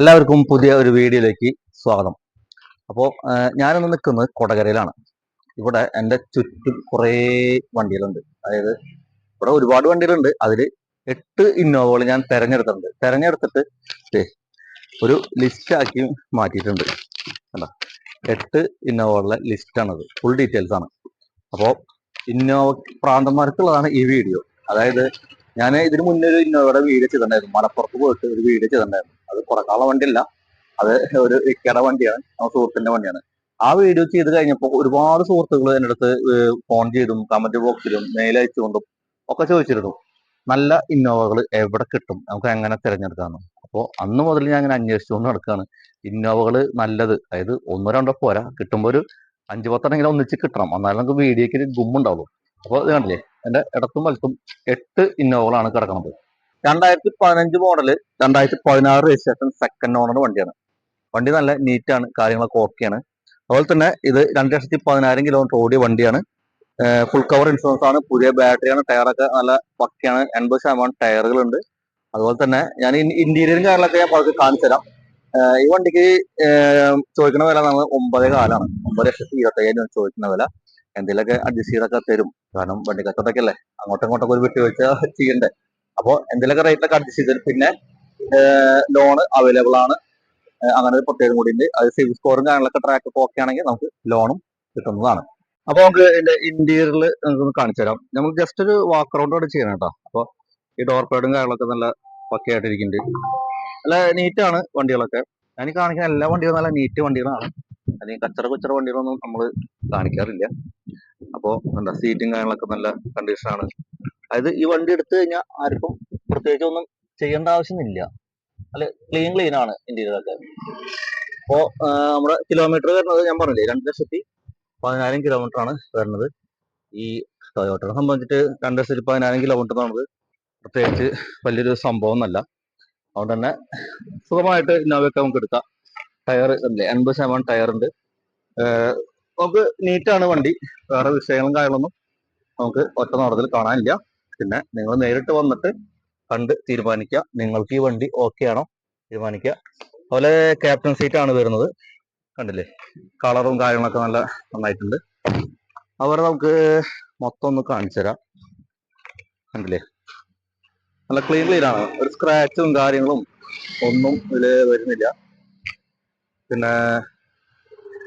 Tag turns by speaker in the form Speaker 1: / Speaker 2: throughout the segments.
Speaker 1: എല്ലാവർക്കും പുതിയ ഒരു വീഡിയോയിലേക്ക് സ്വാഗതം. അപ്പോൾ ഞാനിന്ന് നിൽക്കുന്നത് കൊടകരയിലാണ്. ഇവിടെ എന്റെ ചുറ്റും കുറേ വണ്ടികളുണ്ട്. അതായത് ഇവിടെ ഒരുപാട് വണ്ടികളുണ്ട്. അതിൽ എട്ട് ഇന്നോവകൾ ഞാൻ തിരഞ്ഞെടുത്തിട്ടുണ്ട്. തിരഞ്ഞെടുത്തിട്ട് ഒരു ലിസ്റ്റാക്കി മാറ്റിയിട്ടുണ്ട്. കണ്ടോ? എട്ട് ഇന്നോവകളുടെ ലിസ്റ്റാണത് ഫുൾ ഡീറ്റെയിൽസ് ആണ്. അപ്പോൾ ഇന്നോവ പ്രാന്തന്മാർക്കുള്ളതാണ് ഈ വീഡിയോ. അതായത് ഞാൻ ഇതിനു മുന്നേ ഒരു ഇന്നോവയുടെ വീഡിയോ ചെയ്തിട്ടുണ്ടായിരുന്നു. മലപ്പുറത്ത് പോയിട്ട് ഒരു വീഡിയോ ചെയ്തിട്ടുണ്ടായിരുന്നു. അത് കുറക്കാനുള്ള വണ്ടിയല്ല. അത് ഒരു ഇക്കയുടെ വണ്ടിയാണ്. നമ്മുടെ സുഹൃത്തിന്റെ വണ്ടിയാണ്. ആ വീഡിയോ ചെയ്ത് കഴിഞ്ഞപ്പോൾ ഒരുപാട് സുഹൃത്തുക്കൾ എന്റെ അടുത്ത് ഫോൺ ചെയ്തും കമന്റ് ബോക്സിലും മെയിൽ അയച്ചുകൊണ്ടും ഒക്കെ ചോദിച്ചിരുന്നു. നല്ല ഇന്നോവകൾ എവിടെ കിട്ടും? നമുക്ക് എങ്ങനെ തിരഞ്ഞെടുക്കാമെന്ന് അപ്പോൾ അന്ന് മുതൽ ഞാൻ അങ്ങനെ അന്വേഷിച്ചുകൊണ്ട് നടക്കുകയാണ് ഇന്നോവകൾ നല്ലത്. അതായത് ഒന്നോ രണ്ടോ പോരാ. കിട്ടുമ്പോൾ ഒരു അഞ്ച് പത്തെണ്ണെങ്കിലും ഒന്നിച്ച് കിട്ടണം. എന്നാലും നമുക്ക് വീഡിയോക്ക് ഒരു ഗുമ്മുണ്ടാവുള്ളൂ. അപ്പോൾ ഇത് കണ്ടില്ലേ? എന്റെ ഇടത്തും വലത്തും എട്ട് ഇന്നോവകളാണ് കിടക്കുന്നത് രണ്ടായിരത്തി പതിനഞ്ച് മോഡൽ രണ്ടായിരത്തി പതിനാറ് രജിസ്ട്രേഷൻ സെക്കൻഡ് ഓണർ വണ്ടിയാണ്. വണ്ടി നല്ല നീറ്റാണ് കാര്യങ്ങളൊക്കെ ഓക്കെയാണ് അതുപോലെ തന്നെ ഇത് രണ്ട് ലക്ഷത്തി പതിനായിരം കിലോമീറ്റർ ഓടിയ വണ്ടിയാണ്. ഫുൾ കവർ ഇൻഷുറൻസ് ആണ് പുതിയ ബാറ്ററിയാണ് ടയറൊക്കെ നല്ല പക്കയാണ് എൺപത് ശതമാനം ടയറുകളുണ്ട് അതുപോലെ തന്നെ ഞാൻ ഇന്റീരിയറും കാര്യങ്ങളൊക്കെ ഞാൻ പതുക്കെ കാണിച്ചു തരാം. ഈ വണ്ടിക്ക് ചോദിക്കുന്ന വില നമ്മൾ ഒമ്പതേ കാലാണ്. ഒമ്പത് ലക്ഷത്തി ഇരുപത്തയ്യായിരം രൂപ ചോദിക്കുന്ന വില. എന്തെങ്കിലുമൊക്കെ അഡ്ജസ്റ്റ് ചെയ്തൊക്കെ തരും. കാരണം വണ്ടി കച്ചവടമൊക്കെ അല്ലേ അങ്ങോട്ടും ഇങ്ങോട്ടൊക്കെ ഒരു വിട്ടുവീഴ്ച ചെയ്യണ്ടേ? അപ്പോൾ എന്തെങ്കിലുമൊക്കെ റേറ്റിലൊക്കെ അഡ്ജസ്റ്റ് ചെയ്ത് പിന്നെ ലോണ് അവൈലബിൾ ആണ്. അങ്ങനെ ഒരു പ്രത്യേകം കൂടി ഉണ്ട്. അത് സിവിൽ സ്കോറും കാര്യങ്ങളൊക്കെ ട്രാക്ക് ഒക്കെ ഓക്കെ ആണെങ്കിൽ നമുക്ക് ലോണും കിട്ടുന്നതാണ്. അപ്പൊ നമുക്ക് ഇതിന്റെ ഇന്റീരിയറിൽ നമുക്കൊന്ന് കാണിച്ചു തരാം. നമുക്ക് ജസ്റ്റ് ഒരു വാക്ക് റൗണ്ട് അവിടെ ചെയ്യണം കേട്ടോ അപ്പൊ ഈ ഡോർ പാഡും കാര്യങ്ങളൊക്കെ നല്ല പക്കയായിട്ടിരിക്കുന്നുണ്ട്. നല്ല നീറ്റാണ് വണ്ടികളൊക്കെ. ഞാൻ കാണിക്കുന്ന എല്ലാ വണ്ടികളും നല്ല നീറ്റ് വണ്ടികളാണ്. അല്ലെങ്കിൽ കച്ചറ കുച്ചറ വണ്ടികളൊന്നും നമ്മൾ കാണിക്കാറില്ല. അപ്പോ എന്താ സീറ്റും കാര്യങ്ങളൊക്കെ നല്ല കണ്ടീഷനാണ് അതായത് ഈ വണ്ടി എടുത്തു കഴിഞ്ഞാൽ ആർക്കും പ്രത്യേകിച്ച് ഒന്നും ചെയ്യേണ്ട ആവശ്യമില്ല. അല്ല ക്ലീൻ ക്ലീൻ ആണ് ഇന്റീരിയർ അപ്പോൾ അപ്പോ നമ്മുടെ കിലോമീറ്റർ വരുന്നത് ഞാൻ പറഞ്ഞില്ലേ രണ്ട് ലക്ഷത്തി പതിനായിരം കിലോമീറ്റർ ആണ് വരുന്നത്. ഈ ടൊയോട്ടനെ സംബന്ധിച്ചിട്ട് രണ്ട് ലക്ഷത്തി പതിനായിരം കിലോമീറ്റർ എന്നുള്ളത് പ്രത്യേകിച്ച് വലിയൊരു സംഭവം എന്നല്ല അതുകൊണ്ട് തന്നെ സുഖമായിട്ട് ഇന്നോവയൊക്കെ നമുക്ക് എടുക്കാം. ടയർ അല്ലേ? എൺപത് ശതമാനം ഉണ്ട് നമുക്ക് നീറ്റാണ് വണ്ടി. വേറെ വിഷയങ്ങളും കാര്യങ്ങളൊന്നും നമുക്ക് ഒറ്റ നോട്ടത്തിൽ കാണാനില്ല. പിന്നെ നിങ്ങൾ നേരിട്ട് വന്നിട്ട് കണ്ട് തീരുമാനിക്കുക. നിങ്ങൾക്ക് ഈ വണ്ടി ഓക്കെ ആണോ? തീരുമാനിക്കുക. അതുപോലെ ക്യാപ്റ്റൻ സീറ്റ് ആണ് വരുന്നത്. കണ്ടില്ലേ? കളറും കാര്യങ്ങളൊക്കെ നല്ല നന്നായിട്ടുണ്ട്. അതുപോലെ നമുക്ക് മൊത്തം ഒന്ന് കാണിച്ചു തരാം. കണ്ടില്ലേ? നല്ല ക്ലീൻ ക്ലീൻ ആണ്. ഒരു സ്ക്രാച്ചും കാര്യങ്ങളും ഒന്നും ഇതിൽ വരുന്നില്ല. പിന്നെ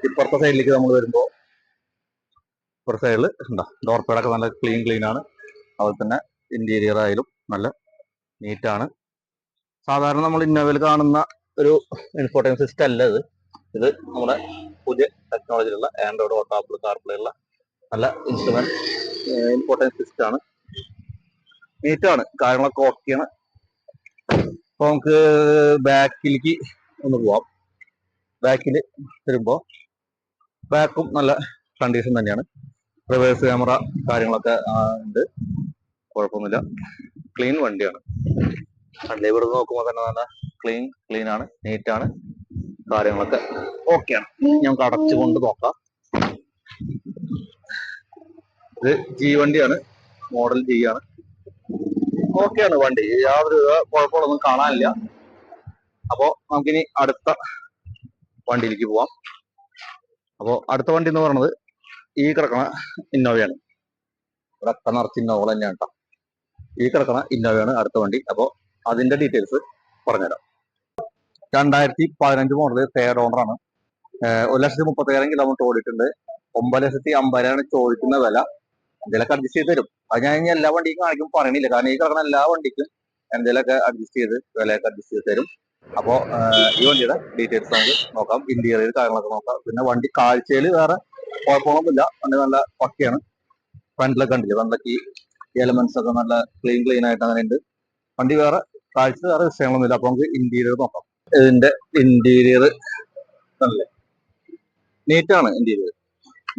Speaker 1: ഇപ്പുറത്തെ സൈഡിലേക്ക് നമ്മൾ വരുമ്പോൾ ഇപ്പുറത്തെ സൈഡിൽ എന്താ ഡോർ പേഡൊക്കെ നല്ല ക്ലീൻ ക്ലീൻ ആണ്. അതുപോലെ തന്നെ ഇന്റീരിയർ ആയാലും നല്ല നീറ്റാണ് സാധാരണ നമ്മൾ ഇന്നോവയിൽ കാണുന്ന ഒരു ഇൻഫോർട്ടൈൻ സിസ്റ്റം അല്ല ഇത്. ഇത് നമ്മുടെ പുതിയ ടെക്നോളജിയിലുള്ള ആൻഡ്രോയിഡ് ഓട്ടോ ആപ്പിൾ കാർപ്ലേ ഉള്ള നല്ല ഇൻസ്ട്രുമെന്റ് ഇൻഫോർട്ടൈൻ സിസ്റ്റം ആണ്. നീറ്റാണ് കാര്യങ്ങളൊക്കെ ഓക്കെയാണ് അപ്പൊ നമുക്ക് ബാക്കിലേക്ക് ഒന്ന് പോവാം. ബാക്കിൽ വരുമ്പോൾ ബാക്കും നല്ല കണ്ടീഷൻ തന്നെയാണ്. റിവേഴ്സ് ക്യാമറ കാര്യങ്ങളൊക്കെ ഉണ്ട്. കുഴപ്പമൊന്നുമില്ല. ക്ലീൻ വണ്ടിയാണ്. വണ്ടി ഇവിടെ നോക്കുമ്പോൾ തന്നെ നല്ല ക്ലീൻ ക്ലീൻ ആണ് നീറ്റ് ആണ്. കാര്യങ്ങളൊക്കെ ഓക്കെയാണ് ഞങ്ങൾക്ക് അടച്ചുകൊണ്ട് നോക്കാം. ഇത് ജി വണ്ടിയാണ്. മോഡൽ ജി ആണ്. ഓക്കെയാണ് വണ്ടി. യാതൊരു കുഴപ്പങ്ങളൊന്നും കാണാനില്ല. അപ്പോൾ നമുക്കിനി അടുത്ത വണ്ടിയിലേക്ക് പോവാം. അപ്പോൾ അടുത്ത വണ്ടി എന്ന് പറയുന്നത് ഈ കിടക്കണ ഇന്നോവയാണ്. ഇവിടെ അക്ക നിറച്ച് ഇന്നോവകൾ തന്നെയാണ് കേട്ടോ ഈ കിടക്കണ ഇന്നോവയാണ് അടുത്ത വണ്ടി. അപ്പോൾ അതിന്റെ ഡീറ്റെയിൽസ് പറഞ്ഞുതരാം. രണ്ടായിരത്തി പതിനഞ്ച് മോഡൽ തേർഡ് ഏഹ് ഒരു ലക്ഷത്തി മുപ്പത്തേഴായിരം കിലോമീറ്റർ ഓടിയിട്ടുണ്ട്. ഒമ്പത് ലക്ഷത്തി അമ്പതിനാണ് ചോദിക്കുന്ന വില. എന്തെങ്കിലുമൊക്കെ അഡ്ജസ്റ്റ് ചെയ്ത് തരും. അത് ഞാൻ എല്ലാ വണ്ടിക്കും കാണിക്കും പറയണില്ല. കാരണം ഈ കിടക്കുന്ന എല്ലാ വണ്ടിക്കും എന്തെങ്കിലുമൊക്കെ അഡ്ജസ്റ്റ് ചെയ്ത് വിലയൊക്കെ അഡ്ജസ്റ്റ് ചെയ്ത് തരും. അപ്പോ ഏഹ് ഈ വണ്ടിയുടെ ഡീറ്റെയിൽസ് നമുക്ക് നോക്കാം. ഇന്റീരിയർ കാര്യങ്ങളൊക്കെ നോക്കാം. പിന്നെ വണ്ടി കാഴ്ചയിൽ വേറെ കുഴപ്പമൊന്നുമില്ല വണ്ടി നല്ല പക്കയാണ്. ഫ്രണ്ടിലൊക്കെ കണ്ടില്ല? ഫ്രണ്ടിലൊക്കെ ഈ എലമെന്റ്സ് ഒക്കെ നല്ല ക്ലീൻ ക്ലീൻ ആയിട്ട് അങ്ങനെ ഉണ്ട്. വണ്ടി വേറെ കാഴ്ച വേറെ വിഷയങ്ങളൊന്നുമില്ല. അപ്പൊ നമുക്ക് ഇന്റീരിയർ നോക്കാം. ഇതിന്റെ ഇന്റീരിയർ നല്ല നീറ്റാണ് ഇന്റീരിയർ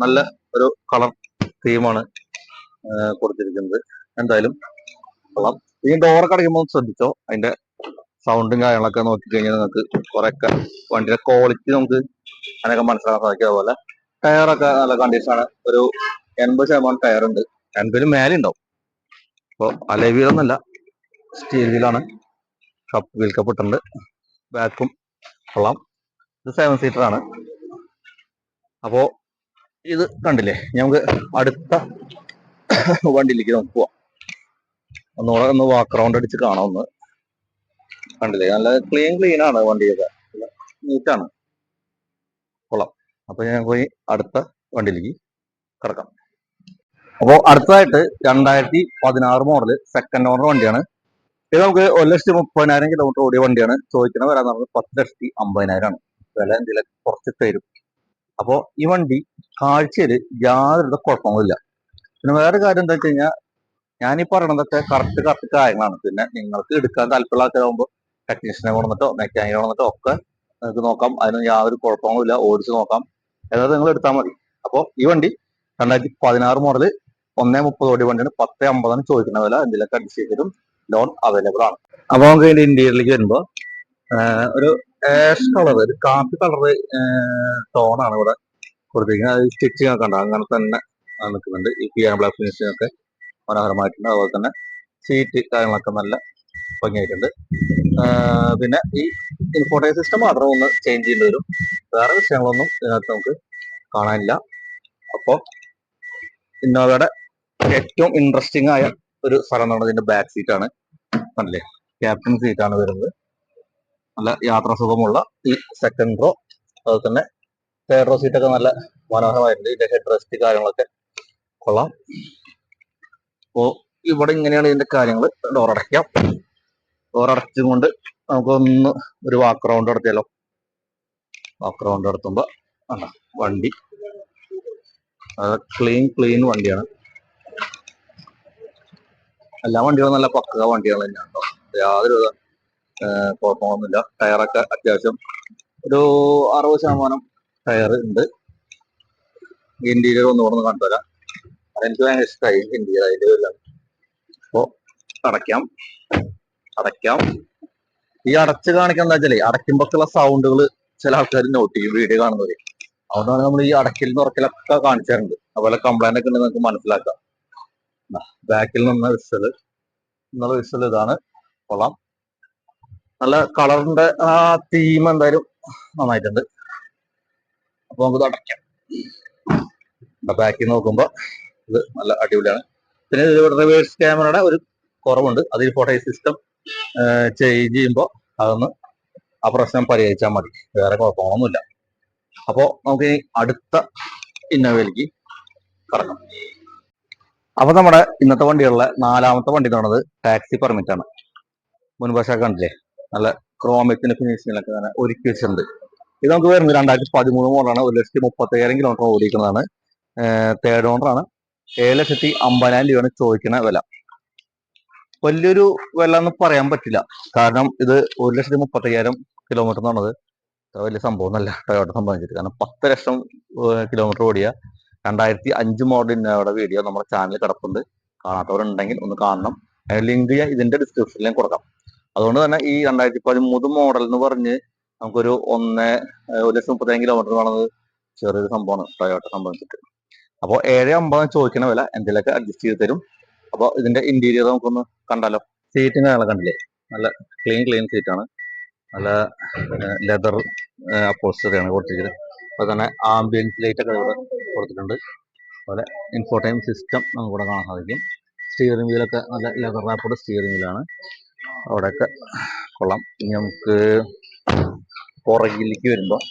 Speaker 1: നല്ല ഒരു കളർ തീമാണ് കൊടുത്തിരിക്കുന്നത്. എന്തായാലും കൊള്ളാം. ഈ ഡോറൊക്കെ അടയ്ക്കുമ്പോൾ ശ്രദ്ധിച്ചോ? അതിന്റെ സൗണ്ടും കാര്യങ്ങളൊക്കെ നോക്കിക്കഴിഞ്ഞാൽ നിങ്ങൾക്ക് കുറെയൊക്കെ വണ്ടിയുടെ ക്വാളിറ്റി നമുക്ക് അതിനൊക്കെ മനസ്സിലാക്കാൻ സാധിക്കും. അതുപോലെ ടയറൊക്കെ നല്ല കണ്ടീഷനാണ് ഒരു എൺപത് ശതമാനം ഉണ്ട്. എൺപതിന് മേലെ ഉണ്ടാവും. അപ്പോൾ അലവീലൊന്നല്ല സ്റ്റീൽ വീലാണ് കപ്പ് വീൽ കപ്പ് ബാക്കും കൊള്ളാം. ഇത് സെവൻ സീറ്റർ ആണ്. അപ്പോൾ ഇത് കണ്ടില്ലേ? നമുക്ക് അടുത്ത വണ്ടിയിലേക്ക് നമുക്ക് പോവാം. ഒന്നുകൂടെ ഒന്ന് വാക്ക് റൗണ്ട് അടിച്ച് കാണാം ഒന്ന്. കണ്ടില്ലേ? നല്ല ക്ലീൻ ക്ലീൻ ആണ് വണ്ടിയൊക്കെ. നീറ്റാണ് കൊള്ളാം. അപ്പൊ ഞാൻ പോയി അടുത്ത വണ്ടിയിലേക്ക് കിടക്കാം. അപ്പോ അടുത്തതായിട്ട് രണ്ടായിരത്തി പതിനാറ് മോഡൽ സെക്കൻഡ് ഓണർ വണ്ടിയാണ്. ഇത് നമുക്ക് ഒരു ലക്ഷത്തി മുപ്പതിനായിരം കിലോമീറ്റർ ഓടിയ വണ്ടിയാണ്. ചോദിക്കുന്ന വില നമുക്ക് പത്ത് ലക്ഷത്തി അമ്പതിനായിരം ആണ് വില എന്തെങ്കിലും കുറച്ച് തരും. അപ്പോ ഈ വണ്ടി കാഴ്ചയിൽ യാതൊരു കുഴപ്പമൊന്നുമില്ല പിന്നെ വേറെ കാര്യം എന്താ വെച്ച് കഴിഞ്ഞാൽ ഈ പറയണതൊക്കെ കറക്റ്റ് കറക്റ്റ് കാര്യങ്ങളാണ്. പിന്നെ നിങ്ങൾക്ക് എടുക്കാൻ താല്പര്യമുള്ള ആൾക്കാരാകുമ്പോൾ ടെക്നീഷ്യനെ കൊണ്ടുവന്നിട്ടോ മെക്കാനിക്കിനെ കൊണ്ടുവന്നിട്ടോ ഒക്കെ നിങ്ങൾക്ക് നോക്കാം. അതിന് യാതൊരു കുഴപ്പങ്ങളും ഇല്ല. ഓടിച്ച് നോക്കാം. ഏതായാലും നിങ്ങൾ എടുത്താൽ മതി. അപ്പോൾ ഈ വണ്ടി രണ്ടായിരത്തി പതിനാറ് മുതൽ ഒന്നേ മുപ്പത് കോടി വണ്ടിയാണ്. പത്ത് അമ്പതാണ് ചോദിക്കുന്ന വില എന്തെങ്കിലും അഡ്ജസ്റ്റ് ചെയ്തിട്ടും ലോൺ അവൈലബിൾ ആണ്. അപ്പോൾ നമുക്ക് ഇതിന്റെ ഇന്റീരിയറിലേക്ക് വരുമ്പോൾ ഒരു ആഷ് കളർ ഒരു കാപ്പി കളർ ടോണാണ് ഇവിടെ കൊടുത്തിരിക്കുന്നത്. അത് സ്റ്റിച്ചിങ് ഒക്കെ ഉണ്ട്. അങ്ങനെ തന്നെ നിൽക്കുന്നുണ്ട്. ഈ പിയാനോ ബ്ലാക്ക് ഫിനിഷിംഗ് ഒക്കെ മനോഹരമായിട്ടുണ്ട്. അതുപോലെ തന്നെ സീറ്റ് കാര്യങ്ങളൊക്കെ നല്ല ഭംഗിയായിട്ടുണ്ട്. പിന്നെ ഈ ഇൻഫോർട്ടൈൻ സിസ്റ്റം മാത്രം ഒന്ന് ചേഞ്ച് ചെയ്യേണ്ടി വരും. വേറെ വിഷയങ്ങളൊന്നും ഇതിനകത്ത് നമുക്ക് കാണാനില്ല. അപ്പോൾ ഇന്നോവയുടെ ഏറ്റവും ഇൻട്രസ്റ്റിംഗ് ആയ ഒരു സ്ഥലം എന്ന് പറയുന്നത് ഇതിന്റെ ബാക്ക് സീറ്റ് ആണ്. കണ്ടില്ലേ? ക്യാപ്റ്റൻ സീറ്റ് ആണ് വരുന്നത്. നല്ല യാത്രാ സുഖമുള്ള ഈ സെക്കൻഡ് റോ അതുപോലെ തന്നെ തേർഡ് റോ സീറ്റ് ഒക്കെ നല്ല മനോഹരമായിട്ടുണ്ട്. ഇതിന്റെ ഹെഡ് റെസ്റ്റ് കാര്യങ്ങളൊക്കെ കൊള്ളാം. അപ്പോ ഇവിടെ ഇങ്ങനെയാണ് ഇതിന്റെ കാര്യങ്ങൾ ഡോർ അടയ്ക്കാം. ഡോർ അടച്ചും കൊണ്ട് നമുക്കൊന്ന് ഒരു വാക്ക് റൗണ്ട് നടത്തിയാലോ? വാക്ക് റൗണ്ട് നടത്തുമ്പോ ആ വണ്ടി. ക്ലീൻ ക്ലീൻ വണ്ടിയാണ്. എല്ലാ വണ്ടികളും നല്ല പക്ക വണ്ടികൾ തന്നെയാണ് കേട്ടോ യാതൊരു വിധ, കുഴപ്പങ്ങളൊന്നുമില്ല. ടയറൊക്കെ അത്യാവശ്യം ഒരു അറുപത് ശതമാനം ടയർ ഉണ്ട്. ഇന്റീരിയർ ഒന്ന് കൂടെ കണ്ടു തരാം. അതെനിക്ക് ഭയങ്കര ഇഷ്ടമായി ഇന്റീരിയർ എല്ലാം അപ്പോ അടയ്ക്കാം. അടയ്ക്കാം. ഈ അടച്ച് കാണിക്കാൻ എന്താ വെച്ചാലേ അടയ്ക്കുമ്പോഴുള്ള സൗണ്ടുകൾ ചില ആൾക്കാർ നോട്ട് ചെയ്യും വീഡിയോ കാണുന്നവര്. അതുകൊണ്ടാണ് നമ്മൾ ഈ അടയ്ക്കലും തുറക്കലൊക്കെ കാണിച്ചാറുണ്ട്. അതുപോലെ കംപ്ലൈന്റ് ഒക്കെ ഉണ്ടെങ്കിൽ നിങ്ങൾക്ക് മനസ്സിലാക്കാം. ബാക്കിൽ നിന്ന വിസൽ എന്നുള്ള വിസൽ ഇതാണ്. കൊള്ളാം. നല്ല കളറിന്റെ ആ തീം എന്തായാലും നന്നായിട്ടുണ്ട്. അപ്പൊ നമുക്ക് അടയ്ക്കാം. ബാക്കിൽ നോക്കുമ്പോ ഇത് നല്ല അടിപൊളിയാണ്. പിന്നെ ഇത് റിവേഴ്സ് ക്യാമറയുടെ ഒരു കുറവുണ്ട്. അതിൽ ഫോട്ടോ സിസ്റ്റം ചെയ്യുമ്പോൾ അതൊന്ന് ആ പ്രശ്നം പരിഹരിച്ചാൽ മതി. വേറെ കുഴപ്പമൊന്നുമില്ല അപ്പോൾ നമുക്ക് അടുത്ത ഇന്നോവയിലേക്ക് കടക്കാം. അപ്പോൾ നമ്മുടെ ഇന്നത്തെ വണ്ടികളിലെ നാലാമത്തെ വണ്ടി എന്ന് പറയുന്നത് ടാക്സി പെർമിറ്റ് ആണ്. മുൻവശമൊക്കെ കണ്ടില്ലേ? നല്ല ക്രോമിക്കിന് ഫിനിഷിങ്ങിലൊക്കെ തന്നെ ഒരുക്കി വെച്ചിട്ടുണ്ട്. ഇത് നമുക്ക് വരുന്നത് രണ്ടായിരത്തി പതിമൂന്ന് മോഡലാണ്. ഒരു ലക്ഷത്തി മുപ്പത്തി അയ്യായിരം കിലോമീറ്റർ ഓടിക്കുന്നതാണ് തേർഡ് ഓണറാണ് ഏഴ് ലക്ഷത്തി അമ്പതിനായിരം രൂപയാണ് ചോദിക്കുന്ന വില. വലിയൊരു വില എന്ന് പറയാൻ പറ്റില്ല. കാരണം ഇത് ഒരു ലക്ഷത്തി മുപ്പത്തയ്യായിരം കിലോമീറ്റർ എന്ന് പറഞ്ഞത് വലിയ സംഭവം അല്ല ടൊയോട്ട സംബന്ധിച്ചിട്ട് കാരണം പത്ത് ലക്ഷം കിലോമീറ്റർ ഓടിയ രണ്ടായിരത്തി അഞ്ച് മോഡൽ ഇന്നോവയുടെ വീഡിയോ നമ്മുടെ ചാനലിൽ കിടപ്പുണ്ട്. കാണാത്തവരുണ്ടെങ്കിൽ ഒന്ന് കാണണം. ലിങ്ക് ഞാൻ ഇതിന്റെ ഡിസ്ക്രിപ്ഷനിലേക്ക് കൊടുക്കാം. അതുകൊണ്ട് തന്നെ ഈ രണ്ടായിരത്തി പതിമൂന്ന് മോഡൽ എന്ന് പറഞ്ഞ് നമുക്കൊരു ഒന്ന് ഒരു ലക്ഷം മുപ്പത്തഞ്ച് കിലോമീറ്റർ പറയുന്നത് ചെറിയൊരു സംഭവമാണ്. ടൊയോട്ട സംബന്ധിച്ചിട്ട് അപ്പോൾ ഏഴ് അമ്പത് ചോദിക്കുന്ന വില. എന്തെങ്കിലുമൊക്കെ അഡ്ജസ്റ്റ് ചെയ്ത് തരും. അപ്പോൾ ഇതിന്റെ ഇന്റീരിയർ നമുക്കൊന്ന് കണ്ടാലോ? സീറ്റിന് നല്ല കണ്ടില്ലേ? നല്ല ക്ലീൻ ക്ലീൻ സീറ്റാണ് നല്ല ലെതർ അപ്പോസ്റ്ററിയാണ് കൊടുത്തിരിക്കുന്നത്. അതുപോലെ തന്നെ ആംബിയൻസ് ലൈറ്റ് ഒക്കെ ഇവിടെ കൊടുത്തിട്ടുണ്ട്. അതുപോലെ ഇൻഫോർട്ടൈം സിസ്റ്റം നമുക്ക് ഇവിടെ കാണാൻ സാധിക്കും. സ്റ്റിയറിംഗ് വീലൊക്കെ നല്ല ലെതർ റാപ്പോട് സ്റ്റിയറിംഗ് വീലാണ് അവിടെയൊക്കെ കൊള്ളാം. ഇനി നമുക്ക് പുറകിലേക്ക് വരുമ്പോൾ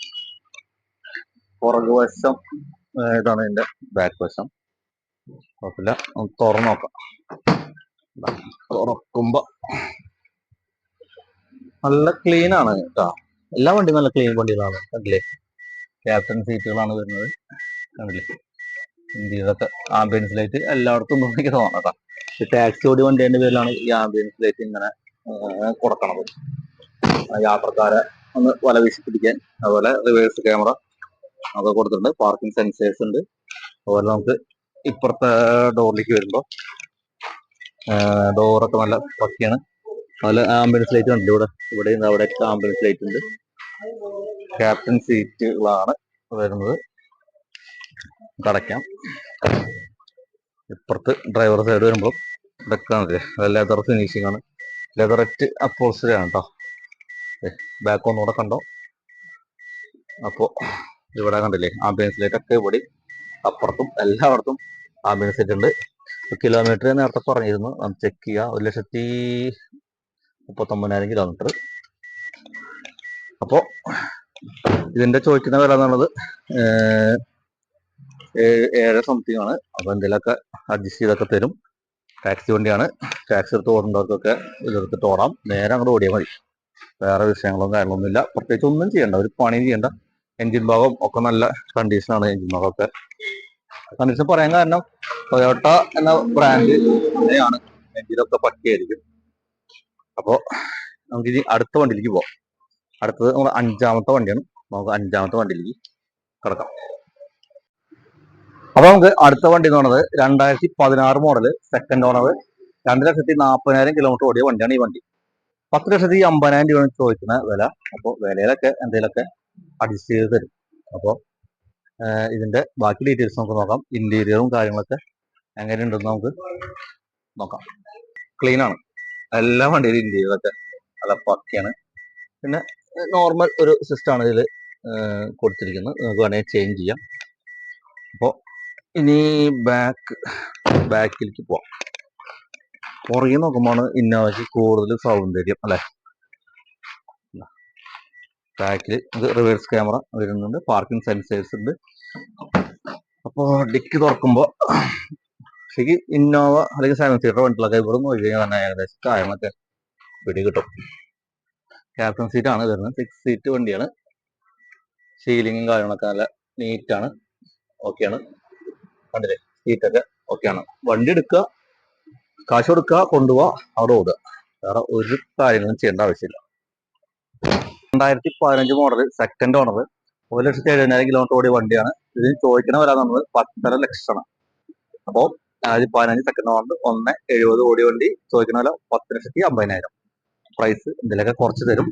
Speaker 1: പുറകുവശം ഇതാണ് ഇതിന്റെ ബാക്ക് വശം. കുഴപ്പമില്ല. ഒന്ന് തുറന്നു നോക്കാം. തുറക്കുമ്പോ നല്ല ക്ലീൻ ആണ് കേട്ടോ. എല്ലാ വണ്ടിയും നല്ല ക്ലീൻ വണ്ടികളാണ് കണ്ടില്ലേ? ക്യാപ്റ്റൻ സീറ്റുകളാണ് വരുന്നത് കണ്ടില്ലേ? ഇന്ത്യയിലൊക്കെ ആംബിയൻസ് ലൈറ്റ് എല്ലായിടത്തും എനിക്ക് തോന്നണം കേട്ടോ ടാക്സി ഓടി വണ്ടിയുടെ പേരിലാണ് ഈ ആംബിയൻസ് ലൈറ്റ് ഇങ്ങനെ കൊടുക്കണത്. യാത്രക്കാരെ ഒന്ന് വല വീശി പിടിക്കാൻ അതുപോലെ റിവേഴ്സ് ക്യാമറ അതൊക്കെ കൊടുത്തിട്ടുണ്ട്. പാർക്കിംഗ് സെൻസേഴ്സ് ഉണ്ട്. അതുപോലെ നമുക്ക് ഇപ്പുറത്തെ ഡോറിലേക്ക് വരുമ്പോൾ ഡോറൊക്കെ നല്ല പക്കയാണ്. നല്ല ആംബുലൻസ് ലൈറ്റ് ഉണ്ട് ഇവിടെ? ഇവിടെ നിന്ന് അവിടെ ആംബുലൻസ് ലൈറ്റ് ഉണ്ട്. ക്യാപ്റ്റൻ സീറ്റുകളാണ് വരുന്നത്. കടയ്ക്കാം ഇപ്പുറത്ത് ഡ്രൈവർ സൈഡ് വരുമ്പോൾ ഇതൊക്കെ ലെതർ ഫിനിഷിംഗ് ആണ്. ലെതററ്റ് അപ്പോൾസറി ആണ് കേട്ടോ ബാക്ക് ഒന്നുകൂടെ കണ്ടോ? അപ്പോൾ ഇവിടെ കണ്ടില്ലേ? ആംബുലൻസ് ലൈറ്റ് ഒക്കെ ഇവിടെ അപ്പുറത്തും എല്ലായിടത്തും ആംബുലൻസ് സെറ്റ് ഉണ്ട്. കിലോമീറ്റർ നേരത്തെ പറഞ്ഞിരുന്നു. നമുക്ക് ചെക്ക് ചെയ്യാം. ഒരു ലക്ഷത്തി മുപ്പത്തൊമ്പതിനായിരം കിലോമീറ്റർ അപ്പോൾ ഇതിന്റെ ചോദിക്കുന്ന വില എന്നുള്ളത് ഏഴ് സംതിങ് ആണ്. അപ്പോൾ എന്തെങ്കിലുമൊക്കെ അഡ്ജസ്റ്റ് ചെയ്തൊക്കെ തരും. ടാക്സി വണ്ടിയാണ്. ടാക്സി എടുത്ത് ഓടേണ്ടവർക്കൊക്കെ ഇതെടുത്തിട്ട് ഓടാം. നേരെ അങ്ങോട്ട് ഓടിയാൽ മതി. വേറെ വിഷയങ്ങളും കാര്യങ്ങളൊന്നും ഇല്ല. പ്രത്യേകിച്ച് ഒന്നും ചെയ്യണ്ട. ഒരു പണിയും ചെയ്യണ്ട. എൻജിൻ ഭാഗം ഒക്കെ നല്ല കണ്ടീഷനാണ് എൻജിൻ ഭാഗമൊക്കെ കണ്ടീഷൻ പറയാൻ കാരണം ടൊയോട്ട എന്ന ബ്രാൻഡ് ആണ് എഞ്ചിനൊക്കെ പറ്റിയായിരിക്കും. അപ്പോൾ നമുക്ക് ഇനി അടുത്ത വണ്ടിയിലേക്ക് പോവാം. അടുത്തത് നമ്മൾ അഞ്ചാമത്തെ വണ്ടിയാണ്. നമുക്ക് അഞ്ചാമത്തെ വണ്ടിയിലേക്ക് കിടക്കാം. അപ്പൊ നമുക്ക് അടുത്ത വണ്ടി എന്ന് പറയുന്നത് രണ്ടായിരത്തി പതിനാറ് മോഡൽ സെക്കൻഡ് ഓണർ രണ്ട് ലക്ഷത്തി നാൽപ്പതിനായിരം കിലോമീറ്റർ ഓടിയ വണ്ടിയാണ് ഈ വണ്ടി. പത്ത് ലക്ഷത്തി അമ്പതിനായിരം രൂപയാണ് ചോദിക്കുന്ന വില. അപ്പോൾ വിലയിലൊക്കെ എന്തെങ്കിലുമൊക്കെ അഡ്ജസ്റ്റ് ചെയ്ത് തരും. അപ്പോൾ ഇതിന്റെ ബാക്കി ഡീറ്റെയിൽസ് നമുക്ക് നോക്കാം. ഇന്റീരിയറും കാര്യങ്ങളൊക്കെ എങ്ങനെ എങ്ങനെയുണ്ടെന്ന് നമുക്ക് നോക്കാം. ക്ലീൻ ആണ്. എല്ലാ വണ്ടിയിലും ഇന്റീരിയറൊക്കെ നല്ല പക്കയാണ് പിന്നെ നോർമൽ ഒരു സിസ്റ്റം ആണ് ഇതിൽ കൊടുത്തിരിക്കുന്നത്. നമുക്ക് വേണമെങ്കിൽ ചേഞ്ച് ചെയ്യാം. അപ്പോൾ ഇനി ബാക്ക് ബാക്കിലേക്ക് പോവാം. പുറകെ നോക്കുമ്പോൾ ഇന്നോവയ്ക്ക് കൂടുതൽ സൗന്ദര്യം അല്ലെ? ബാക്കിൽ ഇത് റിവേഴ്സ് ക്യാമറ വരുന്നുണ്ട്. പാർക്കിംഗ് സെൻസേഴ്സ് ഉണ്ട്. അപ്പോൾ ഡിക്ക് തുറക്കുമ്പോൾ ശരിക്ക് ഇന്നോവ അല്ലെങ്കിൽ സെവൻ സീറ്റർ വണ്ടികളൊക്കെ ഇവിടെ നോക്കി കഴിഞ്ഞാൽ തന്നെ ഏകദേശം കാര്യങ്ങളൊക്കെ പിടി കിട്ടും. ക്യാപ്റ്റൻ സീറ്റ് ആണ് വരുന്നത്. സിക്സ് സീറ്റ് വണ്ടിയാണ്. സീലിങ്ങും കാര്യങ്ങളൊക്കെ നല്ല നീറ്റാണ് ഓക്കെയാണ് കണ്ടില്ലേ? സീറ്റൊക്കെ ഓക്കെയാണ് വണ്ടി എടുക്കുക കാശ് കൊടുക്കുക കൊണ്ടുപോവുക അവിടെ ഓടുക. വേറെ ഒരു കാര്യങ്ങളും ചെയ്യേണ്ട ആവശ്യമില്ല. രണ്ടായിരത്തി പതിനഞ്ച് മോഡൽ സെക്കൻഡ് ഓണർ ഒരു ലക്ഷത്തി എഴുപതിനായിരം കിലോമീറ്റർ ഓടിയ വണ്ടിയാണ്. ഇതിന് ചോദിക്കണ വരാൻ നമ്മൾ പത്തര ലക്ഷമാണ്. അപ്പോൾ രണ്ടായിരത്തി പതിനഞ്ച് സെക്കൻഡ് ഓണർ ഒന്ന് എഴുപത് ഓടിയ വണ്ടി ചോദിക്കുന്ന വില പത്ത് ലക്ഷത്തി അമ്പതിനായിരം. പ്രൈസ് ഇതിലൊക്കെ കുറച്ച് തരും.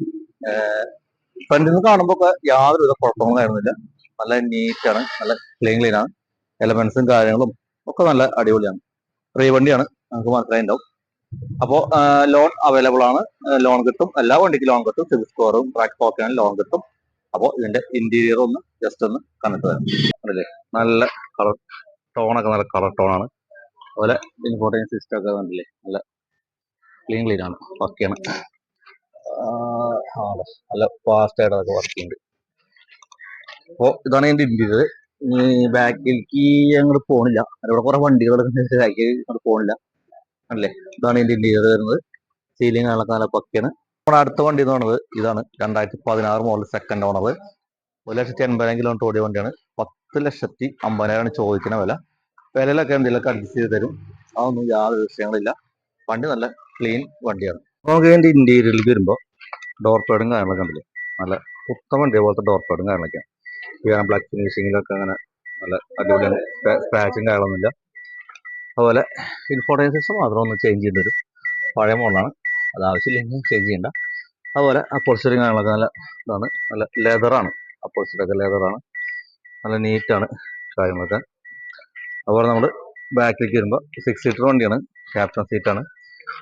Speaker 1: ഫ്രണ്ടിൽ നിന്ന് കാണുമ്പോൾ യാതൊരുവിധ കുഴപ്പങ്ങളും കാണുന്നില്ല നല്ല നീറ്റാണ് നല്ല ക്ലീൻ ക്ലീൻ ആണ്. എലമെന്റ്സും കാര്യങ്ങളും ഒക്കെ നല്ല അടിപൊളിയാണ്. ഫ്രീ വണ്ടിയാണ്. നമുക്ക് മനസ്സിലായിട്ടുണ്ടാവും അപ്പോൾ ലോൺ അവൈലബിൾ ആണ്. ലോൺ കിട്ടും. എല്ലാ വണ്ടിക്കും ലോൺ കിട്ടും. സിവിൽ സ്കോറും ട്രാക്ക് ടോക്കനും ലോൺ കിട്ടും. അപ്പോൾ ഇതിന്റെ ഇന്റീരിയർ ഒന്ന് ജസ്റ്റ് ഒന്ന് കണ്ടിട്ട് തരാം അല്ലേ നല്ല കളർ ടോണൊക്കെ നല്ല കളർ ടോണാണ് അതുപോലെ ഇൻഫോർട്ടൈൻ സിസ്റ്റം ഒക്കെ കണ്ടില്ലേ? നല്ല ക്ലീൻ ക്ലീൻ ആണ്. ഓക്കെയാണ് നല്ല ഫാസ്റ്റ് ആയിട്ട് അതൊക്കെ വർക്ക് ചെയ്യുന്നുണ്ട്. അപ്പോൾ ഇതാണ് എന്റെ ഇന്റീരിയർ ഇനി ബാക്കിലേക്ക് അങ്ങോട്ട് പോണില്ല. അവിടെ കുറെ വണ്ടികൾ ബാക്കിൽ അങ്ങോട്ട് പോണില്ല. അല്ലേ? ഇതാണ് ഇതിന്റെ ഇന്റീരിയർ വരുന്നത്. സീലിംഗ് കാണാൻ നല്ല പക്കയാണ്. നമ്മുടെ അടുത്ത വണ്ടി എന്ന് പറയുന്നത് ഇതാണ്. രണ്ടായിരത്തി പതിനാറ് മോഡൽ സെക്കൻഡ് ഓണർ ഒരു ലക്ഷത്തി എൺപതിനായിരം കിലോമീറ്റർ ഓടിയ വണ്ടിയാണ്. പത്ത് ലക്ഷത്തി അമ്പതിനായിരമാണ് ചോദിക്കുന്ന വില. വിലയിലൊക്കെ എന്തെങ്കിലുമൊക്കെ അഡ്ജസ്റ്റ് ചെയ്ത് തരും. അതൊന്നും യാതൊരു വിഷയങ്ങളില്ല. വണ്ടി നല്ല ക്ലീൻ വണ്ടിയാണ്. നമുക്ക് ഇതിന്റെ ഇന്റീരിയറിലേക്ക് വരുമ്പോൾ ഡോർ പേഡും കാര്യങ്ങളൊക്കെ ഉണ്ടല്ലോ. നല്ല ഉത്തമ വണ്ടി പോലത്തെ ഡോർ പേഡും കാര്യങ്ങളൊക്കെയാണ്. ബ്ലാക്ക് ഫിനിഷിങ്ങിലൊക്കെ അങ്ങനെ നല്ല അടിപൊളിയാണ്. സ്ക്രാച്ചും കാര്യങ്ങളൊന്നുമില്ല. അതുപോലെ ഇൻഫോർട്ടൈൻ മാത്രം ഒന്ന് ചേഞ്ച് ചെയ്യേണ്ടി വരും പഴയ മോഡലാണ് അത് ആവശ്യമില്ലെങ്കിൽ ചേഞ്ച് ചെയ്യണ്ട. അതുപോലെ അപ്പോൾസ്റ്ററിങ് കാര്യങ്ങളൊക്കെ നല്ല ഇതാണ്. നല്ല ലെതറാണ് അപ്പോൾസ്റ്ററൊക്കെ ലെതറാണ് നല്ല നീറ്റാണ് കാര്യങ്ങളൊക്കെ. അതുപോലെ നമ്മൾ ബാക്കിലേക്ക് വരുമ്പോൾ സിക്സ് സീറ്റർ വണ്ടിയാണ്. ക്യാപ്റ്റൻ സീറ്റാണ്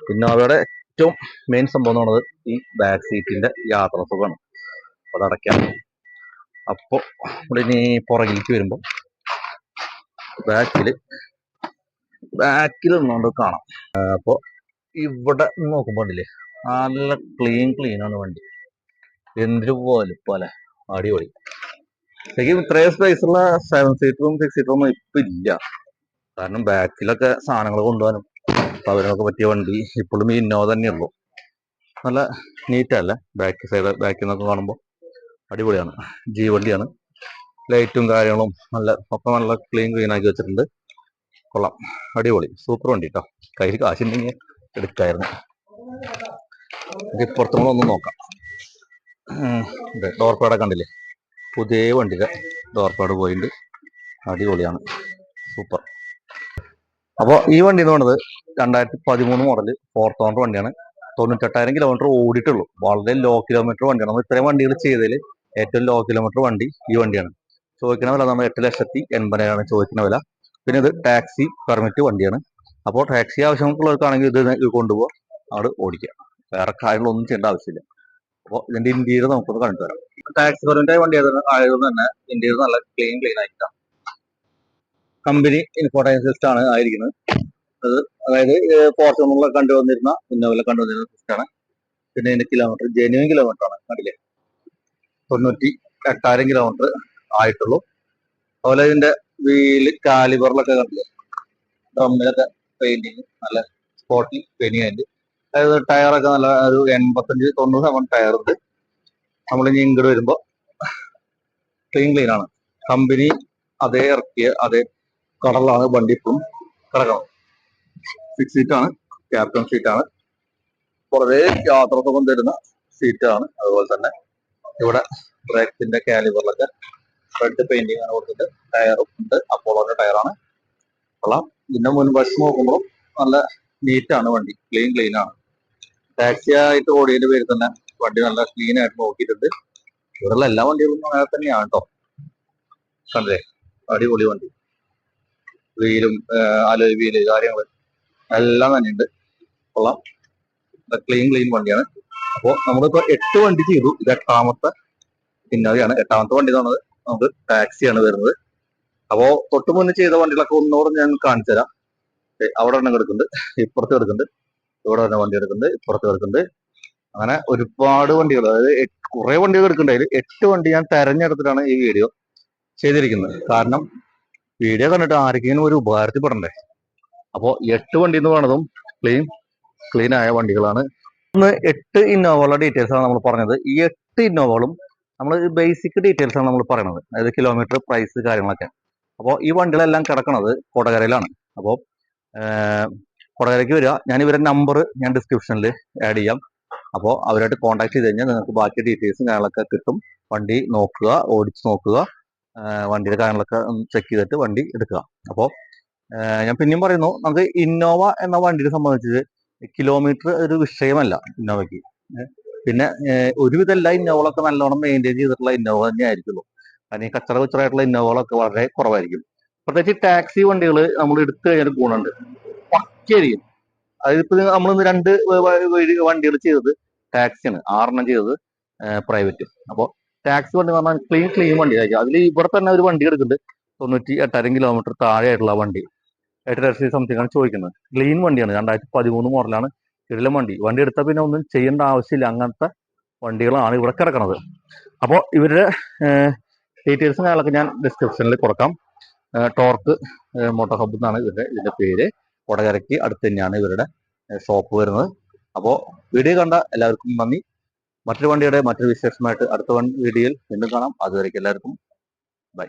Speaker 1: പിന്നെ അവരുടെ ഏറ്റവും മെയിൻ സംഭവം എന്ന് പറയുന്നത് ഈ ബാക്ക് സീറ്റിന്റെ യാത്ര സുഖമാണ്. അപ്പോൾ അതടയ്ക്കാം അപ്പോൾ നമ്മളിനി പുറകിലേക്ക് വരുമ്പോൾ ബാക്കിൽ ബാക്കിൽ നിന്നുകൊണ്ട് കാണാം. അപ്പോൾ ഇവിടെ നോക്കുമ്പോൾ ഉണ്ടല്ലേ നല്ല ക്ലീൻ ക്ലീൻ ആണ് വണ്ടി. എന്തിനു പോലും പോലെ. അടിപൊളി. ശരിക്കും ഇത്രയും സ്പേസ് ഉള്ള സെവൻ സീറ്ററും സിക്സ് സീറ്ററും ഇപ്പം ഇല്ല. കാരണം ബാക്കിലൊക്കെ സാധനങ്ങൾ കൊണ്ടുപോകാനും പവനൊക്കെ പറ്റിയ വണ്ടി ഇപ്പോഴും ഈ ഇന്നോവ തന്നെയുള്ളൂ നല്ല നീറ്റല്ല ബാക്ക് സൈഡ് ബാക്കിൽ നിന്നൊക്കെ കാണുമ്പോൾ അടിപൊളിയാണ്. ജീവണ്ടിയാണ് ലൈറ്റും കാര്യങ്ങളും നല്ല ഒക്കെ നല്ല ക്ലീൻ ക്ലീൻ ആക്കി വെച്ചിട്ടുണ്ട്. കൊള്ളാം. അടിപൊളി. സൂപ്പർ വണ്ടി കേട്ടോ കയ്യിൽ കാശുണ്ടെങ്കിൽ എടുക്കായിരുന്നു. നമുക്ക് ഇപ്പുറത്തും കൂടെ ഒന്ന് നോക്കാം പാഡ് കണ്ടില്ലേ? പുതിയ വണ്ടിയുടെ ഡോർ പാഡ് പോയിട്ടുണ്ട് അടിപൊളിയാണ്. സൂപ്പർ അപ്പോൾ ഈ വണ്ടി എന്ന് പറയുന്നത് രണ്ടായിരത്തി പതിമൂന്ന് മോഡൽ ഫോർ ഓണർ വണ്ടിയാണ്. തൊണ്ണൂറ്റെട്ടായിരം കിലോമീറ്റർ ഓടിയിട്ടുള്ളൂ. വളരെ ലോ കിലോമീറ്റർ വണ്ടിയാണ്. നമ്മൾ ഇത്രയും വണ്ടികൾ ചെയ്തതിൽ ഏറ്റവും ലോ കിലോമീറ്റർ വണ്ടി ഈ വണ്ടിയാണ്. ചോദിക്കുന്ന വില നമ്മൾ എട്ട് ലക്ഷത്തി എൺപതിനായിരമാണ് ചോദിക്കുന്ന വില. പിന്നെ ഇത് ടാക്സി പെർമിറ്റ് വണ്ടിയാണ്. അപ്പോൾ ടാക്സി ആവശ്യമുള്ളവർക്കാണെങ്കിൽ ഇത് കൊണ്ടുപോകാം അവിടെ ഓടിക്കാം. വേറെ കാര്യങ്ങളൊന്നും ചെയ്യേണ്ട ആവശ്യമില്ല. അപ്പോൾ ഇതിന്റെ ഇന്റീരിയർ നമുക്കൊന്ന് കണ്ടു തരാം. ടാക്സി പെർമിറ്റ് വണ്ടി ആയതുകൊണ്ട് തന്നെ ഇന്റീരിയർ നല്ല ക്ലീൻ ക്ലീൻ ആയിട്ടാണ് കമ്പനി ഇൻഫോർട്ടൈൻ സിസ്റ്റം ആണ് ആയിരിക്കുന്നത്. അത് അതായത് ഫോർച്യൂണറിലൊക്കെ കണ്ടുവന്നിരുന്ന ഇന്നോവിലെ കണ്ടുവന്നിരുന്ന സിസ്റ്റമാണ് പിന്നെ ഇതിന്റെ കിലോമീറ്റർ ജെന്യൂൻ കിലോമീറ്റർ ആണ്. കണ്ടില്ലേ? തൊണ്ണൂറ്റി എട്ടായിരം കിലോമീറ്റർ ആയിട്ടുള്ളൂ. അതുപോലെ ഇതിന്റെ വീൽ കാലിബറിലൊക്കെ കണ്ടില്ലേ ഡ്രമ്മിലൊക്കെ പെയിന്റിങ് നല്ല സ്പോട്ടി പെയിന്റിങ് അതിന്റെ അതായത് ടയറൊക്കെ നല്ല ഒരു എൺപത്തഞ്ച് തൊണ്ണൂറ് ശതമാനം നമ്മൾ ഇനി ഇങ്ങോട്ട് വരുമ്പോ ക്ലീൻ ക്ലീൻ ആണ്. കമ്പനി അതേ ഇറക്കിയ അതേ കടലാണ് വണ്ടി ഇപ്പം കിടക്കണം സിക്സ് സീറ്റ് ആണ് ക്യാപ്റ്റൻ സീറ്റ് ആണ്. യാത്ര സുഖം തരുന്ന സീറ്റാണ് അതുപോലെ തന്നെ ഇവിടെ ബ്രേക്കിന്റെ കാലിബറിലൊക്കെ റെഡ് പെയിന്റിംഗ് ആണ് കൊടുത്തിട്ട് ടയറും ഉണ്ട്. അപ്പോളോന്റെ ടയറാണ് കൊള്ളാം. ഇതിന്റെ മുൻവശം നോക്കുമ്പോൾ നല്ല നീറ്റ് ആണ് വണ്ടി. ക്ലീൻ ക്ലീൻ ആണ്. ടാക്സി ആയിട്ട് ഓടിയതിന്റെ പേരിൽ തന്നെ വണ്ടി നല്ല ക്ലീൻ ആയിട്ട് നോക്കിയിട്ടുണ്ട്. ഇവിടെയുള്ള എല്ലാ വണ്ടികളും അങ്ങനെ തന്നെയാണ് കേട്ടോ കണ്ടേ? അടിപൊളി വണ്ടി. വീലും അലോയ് വീൽ കാര്യങ്ങൾ എല്ലാം തന്നെയുണ്ട് കൊള്ളാം. ക്ലീൻ ക്ലീൻ വണ്ടിയാണ്. അപ്പോ നമ്മളിപ്പോ എട്ട് വണ്ടി ചെയ്തു. ഇത് എട്ടാമത്തെ ഇന്നോവയാണ് എട്ടാമത്തെ വണ്ടി പറഞ്ഞത് നമുക്ക് ടാക്സിയാണ് വരുന്നത്. അപ്പോ തൊട്ട് മുന്നേ ചെയ്ത വണ്ടികളൊക്കെ ഒന്നുകൂടെ ഞാൻ കാണിച്ചു തരാം. അവിടെ എണ്ണം കിടക്കുന്നുണ്ട്. ഇപ്പുറത്ത് കിടക്കുന്നുണ്ട്. ഇവിടെ തന്നെ വണ്ടി എടുക്കുന്നുണ്ട്. ഇപ്പുറത്ത് കിടക്കുന്നുണ്ട്. അങ്ങനെ ഒരുപാട് വണ്ടികൾ അതായത് കുറെ വണ്ടികൾ എടുക്കുന്നുണ്ട്. അതിൽ എട്ട് വണ്ടി ഞാൻ തെരഞ്ഞെടുത്തിട്ടാണ് ഈ വീഡിയോ ചെയ്തിരിക്കുന്നത്. കാരണം വീഡിയോ കണ്ടിട്ട് ആർക്കെങ്കിലും ഒരു ഉപകാരത്തിൽപ്പെടണ്ടേ? അപ്പോൾ അപ്പോ എട്ട് വണ്ടി എന്ന് പറയുന്നതും ക്ലീൻ ക്ലീൻ ആയ വണ്ടികളാണ്. ഇന്ന് എട്ട് ഇന്നോവകളുടെ ഡീറ്റെയിൽസ് ആണ് നമ്മൾ പറഞ്ഞത്. ഈ എട്ട് ഇന്നോവകളും നമ്മൾ ബേസിക് ഡീറ്റെയിൽസ് ആണ് നമ്മൾ പറയുന്നത് അതായത് കിലോമീറ്റർ പ്രൈസ് കാര്യങ്ങളൊക്കെ. അപ്പോൾ ഈ വണ്ടികളെല്ലാം കിടക്കുന്നത് കൊടകരയിലാണ്. അപ്പോൾ കൊടകരയ്ക്ക് വരിക. ഞാൻ ഇവരുടെ നമ്പർ ഞാൻ ഡിസ്ക്രിപ്ഷനിൽ ആഡ് ചെയ്യാം. അപ്പോൾ അവരായിട്ട് കോൺടാക്ട് ചെയ്ത് കഴിഞ്ഞാൽ നിങ്ങൾക്ക് ബാക്കി ഡീറ്റെയിൽസും കാര്യങ്ങളൊക്കെ കിട്ടും. വണ്ടി നോക്കുക ഓടിച്ച് നോക്കുക വണ്ടിയുടെ കാര്യങ്ങളൊക്കെ ചെക്ക് ചെയ്തിട്ട് വണ്ടി എടുക്കുക. അപ്പോൾ ഞാൻ പിന്നെയും പറയുന്നു നമുക്ക് ഇന്നോവ എന്ന വണ്ടിയെ സംബന്ധിച്ച് കിലോമീറ്റർ ഒരു വിഷയമല്ല ഇന്നോവയ്ക്ക് പിന്നെ ഒരുവിധം എല്ലാ ഇന്നോവകളൊക്കെ നല്ലോണം മെയിന്റെയിൻ ചെയ്തിട്ടുള്ള ഇന്നോവ തന്നെ ആയിരിക്കുള്ളൂ കാരണം ഈ കച്ചറ കച്ചറായിട്ടുള്ള ഇന്നോവകളൊക്കെ വളരെ കുറവായിരിക്കും. പ്രത്യേകിച്ച് ടാക്സി വണ്ടികൾ നമ്മൾ എടുത്തു കഴിഞ്ഞാൽ ഗുണമുണ്ട്. പക്കയായിരിക്കും അതിപ്പോ നമ്മൾ രണ്ട് വണ്ടികൾ ചെയ്തത് ടാക്സിയാണ്. ആറെണ്ണം ചെയ്തത് പ്രൈവറ്റും. അപ്പോൾ ടാക്സി വണ്ടി എന്ന് പറഞ്ഞാൽ ക്ലീൻ ക്ലീൻ വണ്ടി ആയിരിക്കും അതിൽ ഇവിടെ തന്നെ ഒരു വണ്ടി എടുക്കുന്നുണ്ട്. തൊണ്ണൂറ്റി എട്ടായിരം കിലോമീറ്റർ താഴെ ആയിട്ടുള്ള വണ്ടി. എട്ട് ലക്ഷത്തി സംതിങ് ആണ് ചോദിക്കുന്നത്. ക്ലീൻ വണ്ടിയാണ്. രണ്ടായിരത്തി പതിമൂന്ന് മോഡലാണ് കിടിലം വണ്ടി. വണ്ടി എടുത്താൽ പിന്നെ ഒന്നും ചെയ്യേണ്ട ആവശ്യമില്ല. അങ്ങനത്തെ വണ്ടികളാണ് ഇവിടെ കിടക്കുന്നത് അപ്പോൾ ഇവരുടെ ഡീറ്റെയിൽസും കാര്യങ്ങളൊക്കെ ഞാൻ ഡിസ്ക്രിപ്ഷനിൽ കൊടുക്കാം. ടോർക്ക് മോട്ടോർ ഹബ് എന്നാണ് ഇവരുടെ ഇതിന്റെ പേര്. കൊടകരയ്ക്ക് അടുത്ത് തന്നെയാണ് ഇവരുടെ ഷോപ്പ് വരുന്നത്. അപ്പോൾ വീഡിയോ കണ്ട എല്ലാവർക്കും നന്ദി. മറ്റൊരു വണ്ടിയുടെ മറ്റൊരു വിശേഷമായിട്ട് അടുത്ത വീഡിയോയിൽ വീണ്ടും കാണാം. അതുവരേക്കും എല്ലാവർക്കും. ബൈ.